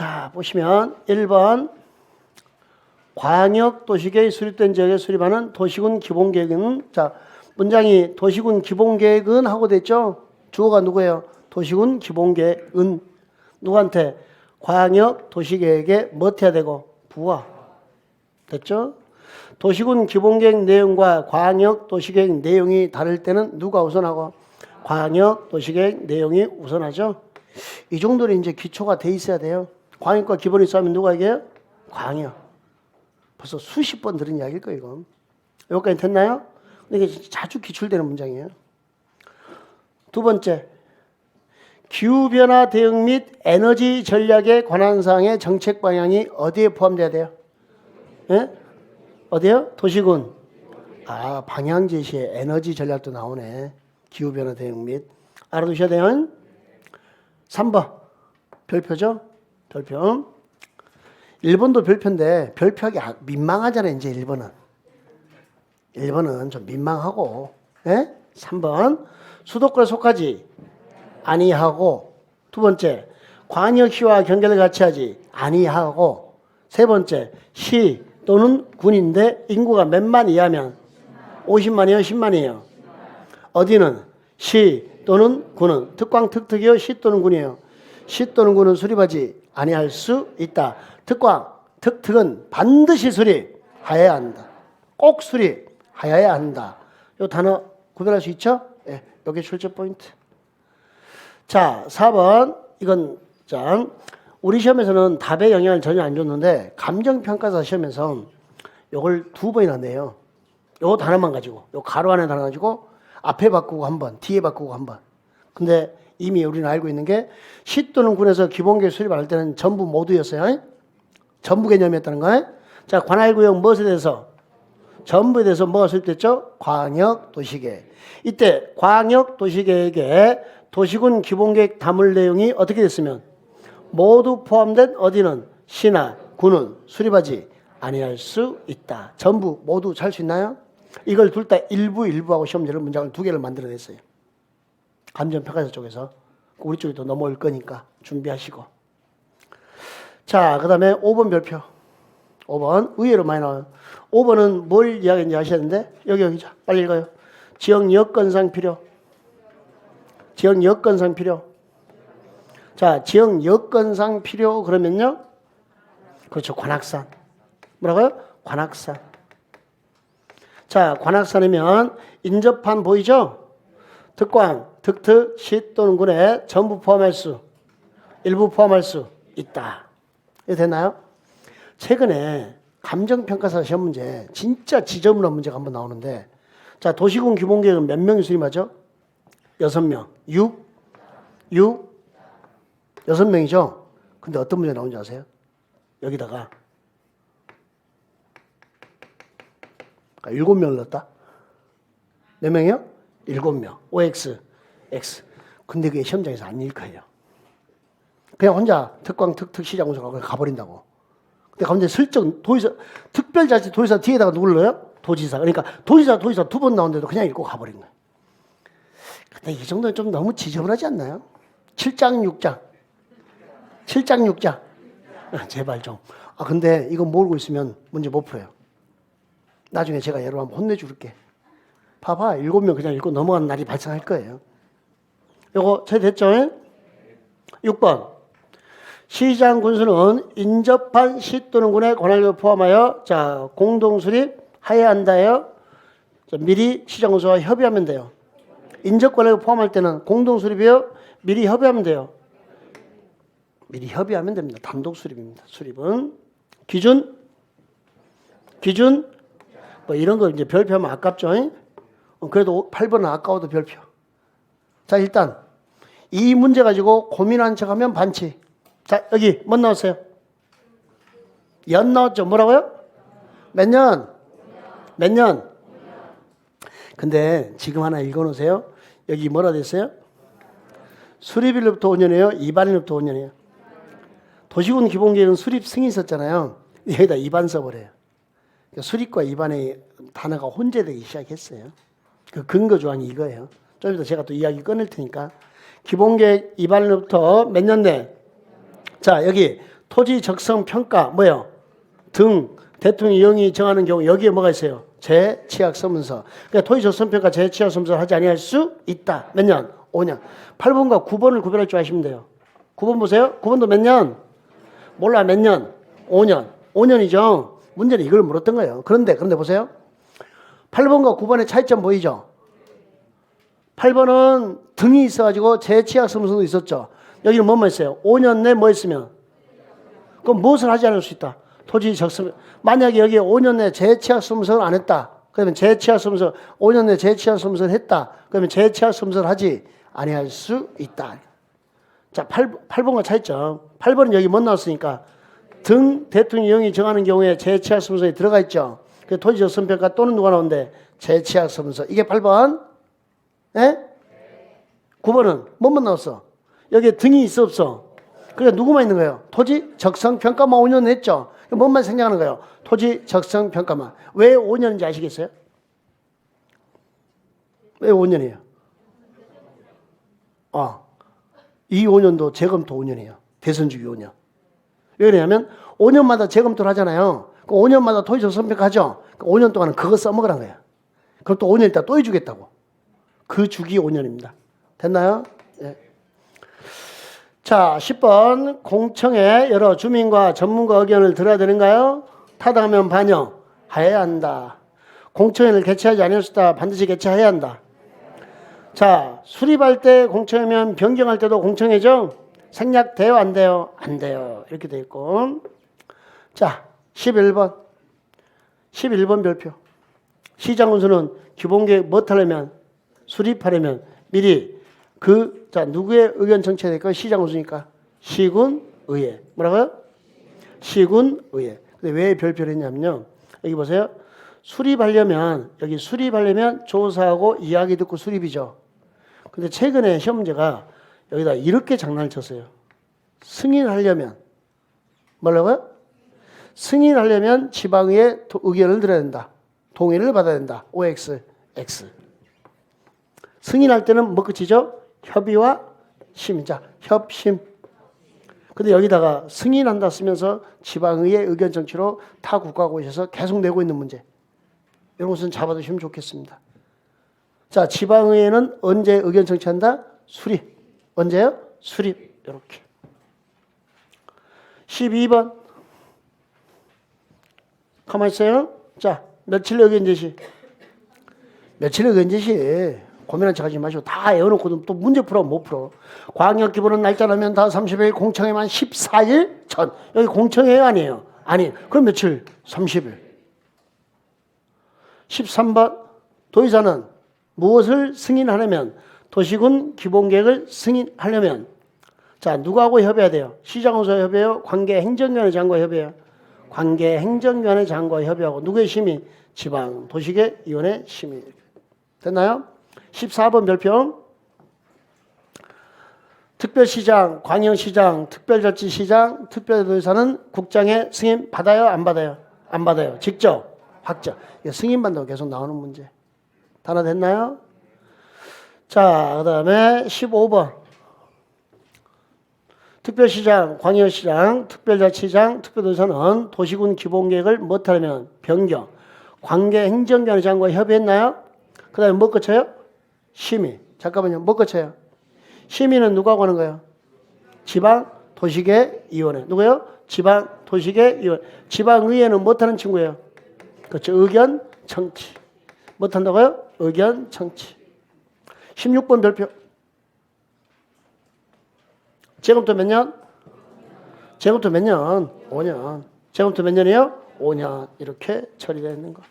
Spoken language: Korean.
자, 보시면 1번 광역 도시계획 수립된 지역에 수립하는 도시군 기본 계획은 자, 문장이 도시군 기본 계획은 하고 됐죠? 주어가 누구예요? 도시군 기본 계획은 누구한테 광역 도시계획에 뭐 해야 되고 부하 됐죠? 도시군 기본계획 내용과 광역 도시계획 내용이 다를 때는 누가 우선하고 광역 도시계획 내용이 우선하죠. 이 정도는 이제 기초가 돼 있어야 돼요. 광역과 기본이 싸우면 누가 이겨요? 광역. 벌써 수십 번 들은 이야기일 거예요, 이건. 여기까지 됐나요? 근데 이게 자주 기출되는 문장이에요. 두 번째. 기후변화 대응 및 에너지 전략에 관한 사항의 정책 방향이 어디에 포함돼야 돼요? 예? 어디요? 도시군. 아, 방향 제시에 에너지 전략도 나오네. 기후변화 대응 및. 알아두셔야 돼요. 3번. 별표죠? 별표. 1번도 별표인데, 별표하기 아- 민망하잖아요, 이제 1번은. 1번은 좀 민망하고, 예? 3번. 수도권에 속하지 아니하고, 두 번째. 광역시와 경계를 같이 하지 아니하고, 세 번째. 시 또는 군인데 인구가 몇만 이하면 50만이요, 10만이에요. 어디는 시 또는 군은 특광 특특이요, 시 또는 군이에요. 시 또는 군은 수립하지 아니할 수 있다. 특광 특특은 반드시 수립하여야 한다. 꼭 수립하여야 한다. 요 단어 구별할 수 있죠? 예, 여기 출제 포인트. 자, 4번 이건 자 우리 시험에서는 답에 영향을 전혀 안 줬는데 감정평가사 시험에서 요걸 두 번이나 내요. 요 단어만 가지고 요 가로 안에 단어 가지고 앞에 바꾸고 한 번, 뒤에 바꾸고 한 번. 근데 이미 우리는 알고 있는 게 시 또는 군에서 기본계획 수립할 때는 전부 모두였어요. 전부 개념이었다는 거예요. 자, 관할구역 무엇에 대해서 전부에 대해서 뭐가 수립됐죠? 광역 도시계획. 이때 광역 도시계획에 도시군 기본계획 담을 내용이 어떻게 됐으면 모두 포함된 어디는 시나 군은 수립하지 아니할 수 있다. 전부 모두 잘 수 있나요? 이걸 둘 다 일부 일부하고 시험지를 문장을 두 개를 만들어냈어요. 감정평가사 쪽에서 우리 쪽에 또 넘어올 거니까 준비하시고. 자, 그 다음에 5번 별표. 5번 의외로 많이 나와요. 5번은 뭘 이야기했는지 아시는데 여기 여기죠. 빨리 읽어요. 지역 여건상 필요. 지역 여건상 필요. 자, 지역 여건상 필요 그러면요. 그렇죠. 관악산. 뭐라고요? 관악산. 자, 관악산이면 인접한 보이죠? 특광, 특특, 시 또는 군에 전부 포함할 수, 일부 포함할 수 있다. 이거 됐나요? 최근에 감정평가사 시험 문제 진짜 지저분한 문제가 한번 나오는데 자 도시군 기본계획은 몇 명이 수립하죠? 여섯 명. 6? 6? 여섯 명이죠? 근데 어떤 문제 나온지 아세요? 여기다가 그러니까 일곱 명을 넣었다. 몇 명이요? 일곱 명. OX, X. 근데 그게 시험장에서 안 읽혀요. 그냥 혼자 특광 특특 시장군수가 그냥 가버린다고. 근데 가운데 슬쩍 도지사 특별자치 도지사 뒤에다가 누굴 넣어요? 도지사. 그러니까 도지사 도지사 두 번 나오는데도 그냥 읽고 가버린 거예요. 근데 이 정도는 좀 너무 지저분하지 않나요? 7장 6장. 7장 6장. 아, 제발 좀. 아 근데 이거 모르고 있으면 문제 못 풀어요. 나중에 제가 여러분 혼내줄게. 봐봐. 일곱 명 그냥 읽고 넘어가는 날이 발생할 거예요. 요거 제 됐죠? 6번. 시장 군수는 인접한 시 또는 군의 관할을 포함하여 자 공동 수립해야 한다요. 자, 미리 시장 군수와 협의하면 돼요. 인접 관할을 포함할 때는 공동 수립이요. 미리 협의하면 돼요. 미리 협의하면 됩니다. 단독 수립입니다. 수립은 기준 기준 뭐 이런 거 이제 별표하면 아깝죠. 잉? 어, 그래도 8번은 아까워도 별표. 자 일단 이 문제 가지고 고민한 척 하면 반치. 자 여기 뭐 나왔어요? 연 나왔죠. 뭐라고요? 몇 년? 몇 년? 근데 지금 하나 읽어 놓으세요. 여기 뭐라 됐어요? 수립일로부터 5년이에요. 이반일로부터 5년이에요. 도시군 기본계획은 수립 승이 있었잖아요. 여기다 이반 써버려요. 그러니까 수립과 이반의 단어가 혼재되기 시작했어요. 그 근거 조항이 이거예요. 좀 이따 제가 또 이야기 끊을 테니까 기본계획 이반일로부터 몇 년 내? 자 여기 토지 적성 평가 뭐요? 등 대통령 영이 정하는 경우 여기에 뭐가 있어요? 재취약 서문서. 그러니까 토지 적성 평가 재취약 서문서를 하지 아니할 수 있다. 몇 년? 5년. 8번과 9번을 구별할 줄 아시면 돼요. 9번 보세요. 9번도 몇 년? 몰라 몇 년? 5년. 5년이죠. 문제는 이걸 물었던 거예요. 그런데 그런데 보세요. 8번과 9번의 차이점 보이죠? 8번은 등이 있어가지고 재취약 서문서도 있었죠. 여기는 뭐만 있어요? 5년 내 뭐 있으면? 그럼 무엇을 하지 않을 수 있다? 토지 적성. 만약에 여기 5년 내 재취약 서문서를 안 했다. 그러면 재취약 서문서 5년 내 재취약 서문서를 했다. 그러면 재취약 서문서를 하지 아니할 수 있다. 자, 8, 8번과 차이점. 8번은 여기 못 나왔으니까 등 대통령이 정하는 경우에 재취약 서문서에 들어가 있죠. 그 토지 적성 평가 또는 누가 나오는데 재취약 서문서. 이게 8번. 예? 9번은 뭐만 나왔어? 여기에 등이 있어 없어? 그러니까 누구만 있는 거예요? 토지 적성 평가만 5년 했죠. 뭔만 생략하는 거예요? 토지 적성 평가만. 왜 5년인지 아시겠어요? 왜 5년이에요? 아, 이 5년도 재검토 5년이에요. 대선 주기 5년. 왜 그러냐면 5년마다 재검토를 하잖아요. 그 5년마다 토지 적성 평가하죠. 그 5년 동안은 그거 써먹으란 거야. 그럼 또 5년 있다 또 해주겠다고. 그 주기 5년입니다. 됐나요? 예. 자, 10번. 공청회 여러 주민과 전문가 의견을 들어야 되는가요? 타당하면 반영해야 한다. 공청회를 개최하지 않았다. 반드시 개최해야 한다. 자, 수립할 때 공청회면 변경할 때도 공청회죠? 생략돼요? 안 돼요? 안 돼요. 이렇게 돼 있고. 자, 11번. 11번 별표. 시장 운수는 기본계획 못하려면 수립하려면 미리 그, 자, 누구의 의견 정치해야 될까요? 시장 운수니까. 시군 의회. 뭐라고요? 시군 의회. 근데 왜 별표를 했냐면요. 여기 보세요. 수립하려면, 여기 수립하려면 조사하고 이야기 듣고 수립이죠. 근데 최근에 시험 문제가 여기다 이렇게 장난을 쳤어요. 승인하려면, 뭐라고요? 승인하려면 지방의 도- 의견을 들어야 된다. 동의를 받아야 된다. OX, X. 승인할 때는 뭐 끝이죠? 협의와 심자, 협심. 근데 여기다가 승인한다 쓰면서 지방의회 의견 정치로 타 국가고시에서 계속 내고 있는 문제. 이런 것은 잡아두시면 좋겠습니다. 자, 지방의회는 언제 의견 정치한다? 수립. 언제요? 수립. 이렇게. 12번. 가만히 있어요. 자, 며칠 의견 제시. 며칠 의견 제시. 고민한 척 하지 마시고 다 외워놓고 또 문제 풀어 못 풀어. 광역 기본은 날짜 나면 다 30일 공청회만 14일 전. 여기 공청회 아니에요. 아니. 그럼 며칠? 30일. 13번 도의사는 무엇을 승인하려면 도시군 기본계획을 승인하려면 자 누구하고 협의해야 돼요? 시장으로서 협의해요? 관계 행정위원회 장과 협의해요? 관계 행정위원회 장과 협의하고 누구의 심의? 지방 도시계위원회 심의 됐나요? 14번 별표 특별시장, 광역시장, 특별자치시장, 특별도의사는 국장의 승인 받아요? 안 받아요? 안 받아요. 직접 확정. 이게 승인받다고 계속 나오는 문제. 하나 됐나요? 자, 그 다음에 15번. 특별시장, 광역시장, 특별자치장, 특별도사는 도시군 기본계획을 못하려면 변경, 관계 행정관의 장과 협의했나요? 그 다음에 뭐 거쳐요? 심의. 잠깐만요. 뭐 거쳐요? 심의는 누가 하는 거예요? 지방 도시계 위원회. 누구요? 지방 도시계 위원. 지방의회는 못하는 친구예요. 그렇죠. 의견 청취. 못한다고요? 의견 청취. 16번 별표. 지금부터 몇 년? 지금부터 몇 년? 5년. 지금부터 몇 년이에요? 5년. 이렇게 처리되어 있는 거.